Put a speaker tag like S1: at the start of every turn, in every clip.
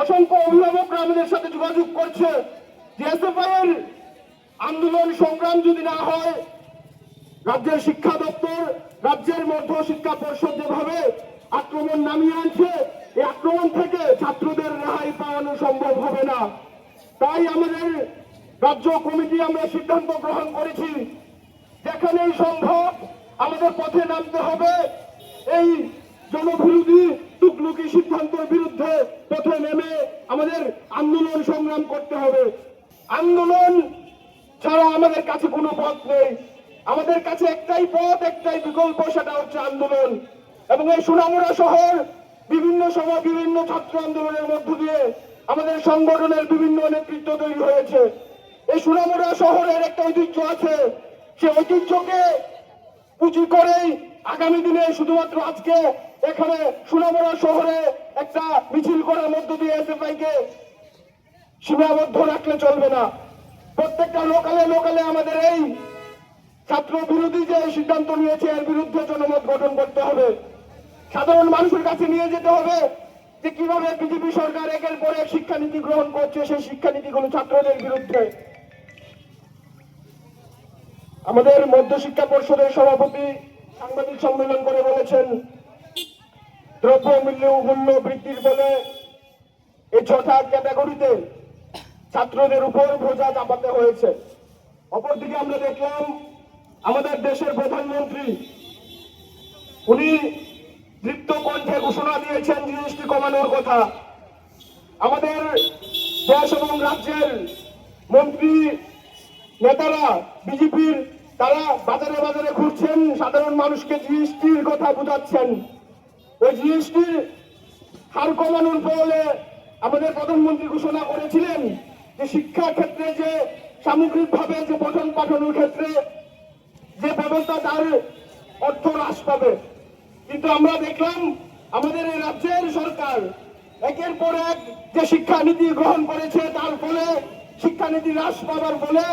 S1: অসংখ্য অভিভাবকরা আমাদের সাথে যোগাযোগ করছে। যে এসএফআই এর আন্দোলন সংগ্রাম যদি না হয়, রাজ্যের শিক্ষা দপ্তর, রাজ্যের মধ্য শিক্ষা পর্ষদ যেভাবে আক্রমণ নামিয়ে আনছে, এই আক্রমণ থেকে ছাত্রদের রেহাই পাওয়ানো সম্ভব হবে না। তাই আমাদের রাজ্য কমিটি আমরা সিদ্ধান্ত গ্রহণ করেছি যেখানেই সম্ভব আমাদের পথে নামতে হবে। এই জনবিরোধী টুকলুকি সিদ্ধান্তের বিরুদ্ধে পথে নেমে আমাদের আন্দোলন সংগ্রাম করতে হবে। আন্দোলন ছাড়া আমাদের কাছে কোনো পথ নেই। আমাদের কাছে একটাই পথ, একটাই বিকল্প, সেটা হচ্ছে আন্দোলন। এবং এই সুনামুরা শহর বিভিন্ন সময় বিভিন্ন ছাত্র আন্দোলনের মধ্য দিয়ে আমাদের সংগঠনের বিভিন্ন নেতৃত্ব তৈরি হয়েছে। এই সুনামুরা শহরের একটা ঐতিহ্য আছে। সে ঐতিহ্যকে পুঁজি করেই আগামী দিনে শুধুমাত্র আজকে এখানে সুনামুরা শহরে একটা মিছিল করার মধ্য দিয়ে এসএফআই কে সীমাবদ্ধ রাখলে চলবে না। প্রত্যেকটা লোকালে লোকালে আমাদের এই ছাত্র বিরোধী যে সিদ্ধান্ত নিয়েছে, এর বিরুদ্ধে জনমত গঠন করতে হবে। সাধারণ মানুষের কাছে নিয়ে যেতে হবে যে কীভাবে বিজেপি সরকার একের পর এক শিক্ষানীতি গ্রহণ করছে, সেই শিক্ষানীতিগুলো ছাত্রদের বিরুদ্ধে। আমাদের মধ্য শিক্ষা পরিষদের সভাপতি সাংবাদিক সম্মেলন করে বলেছেন দ্রব্য মূল্য মূল্য বৃদ্ধির বলে এই ছটা ক্যাটাগরিতে ছাত্রদের উপর বোঝা চাপাতে হয়েছে। অপরদিকে আমরা দেখলাম, আমাদের দেশের প্রধানমন্ত্রী, উনি দৃপ্ত কণ্ঠে ঘোষণা দিয়েছেন জিএসটি কমানোর কথা। আমাদের দেশ এবং রাজ্যের মন্ত্রী, নেতারা, বিজেপির তারা বাজারে বাজারে ঘুরছেন সাধারণ মানুষকে জিএসটির কথা বোঝাচ্ছেন। ওই জিএসটির হার কমানোর ফলে আমাদের প্রধানমন্ত্রী ঘোষণা করেছিলেন যে শিক্ষা ক্ষেত্রে যে সামগ্রিকভাবে যে পঠন পাঠনের ক্ষেত্রে যে ব্যবস্থা তার অর্থ হ্রাস পাবে। কিন্তু আমরা দেখলাম আমাদের এই রাজ্যের সরকার একের পর এক যে শিক্ষানীতি গ্রহণ করেছে, তার ফলে শিক্ষানীতি হ্রাস পাওয়ার ফলে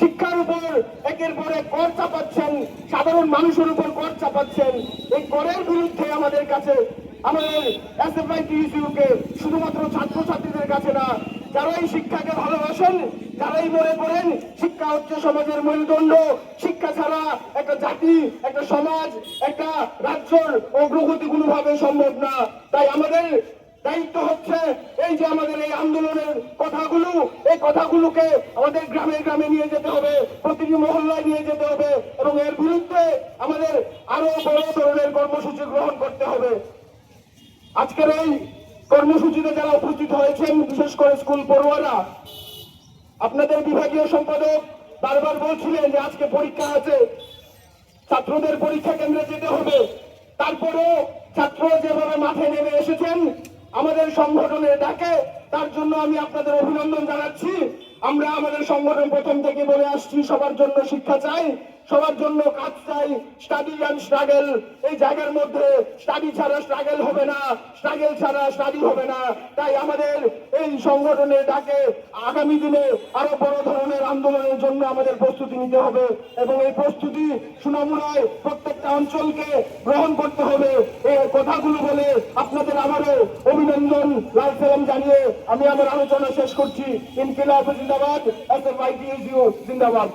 S1: শিক্ষার উপর একের পর এক কর চাপাচ্ছেন, সাধারণ মানুষের উপর কর চাপাচ্ছেন। এই করের বিরুদ্ধে আমাদের কাছে, আমাদের এসএফআই টিইসিউকে শুধুমাত্র ছাত্রছাত্রীদের কাছে না যারা এই শিক্ষাকে ভালোবাসেন, যারাই মনে করেন শিক্ষা হচ্ছে সমাজের মেরুদণ্ড। শিক্ষা ছাড়া একটা জাতি, একটা সমাজ, একটা রাজ্যর অগ্রগতি কোনোভাবে সম্ভব না। তাই আমাদের দায়িত্ব হচ্ছে এই যে আমাদের এই আন্দোলনের কথাগুলো, এই কথাগুলোকে আমাদের গ্রামে গ্রামে নিয়ে যেতে হবে, প্রতিটি মহল্লায় নিয়ে যেতে হবে এবং এর বিরুদ্ধে আমাদের আরও বড় ধরনের কর্মসূচি গ্রহণ করতে হবে। আজকের এই কর্মসূচিতে যারা উপস্থিত হয়েছেন, বিশেষ করে স্কুল পড়ুয়ারা, আপনাদের বিভাগীয় সম্পাদক বারবার বলছিলেন যে আজকে পরীক্ষা আছে, ছাত্রদের পরীক্ষা কেন্দ্রে যেতে হবে। তারপরেও ছাত্র যেভাবে মাঠে নেমে এসেছেন আমাদের সংগঠনের ডাকে, তার জন্য আমি আপনাদের অভিনন্দন জানাচ্ছি। আমরা আমাদের সংগঠন প্রথম থেকে বলে আসছি, সবার জন্য শিক্ষা চাই, সবার জন্য কাজ চাই স্টাডি অ্যান্ড স্ট্রাগল এই জায়গার মধ্যে স্টাডি ছাড়া স্ট্রাগল হবে না স্ট্রাগল ছাড়া স্টাডি হবে না। তাই আমাদের এই সংগঠনের ডাকে আগামী দিনে আরও বড় ধরনের আন্দোলনের জন্য আমাদের প্রস্তুতি নিতে হবে এবং এই প্রস্তুতি সুনামুনায় প্রত্যেকটা অঞ্চলকে গ্রহণ করতে হবে। এই কথাগুলো বলে আপনাদের আবারও অভিনন্দন লাল সালাম জানিয়ে আমি আমার আলোচনা শেষ করছি। ইনকিলাব জিন্দাবাদ, এস এফ আই জিন্দাবাদ।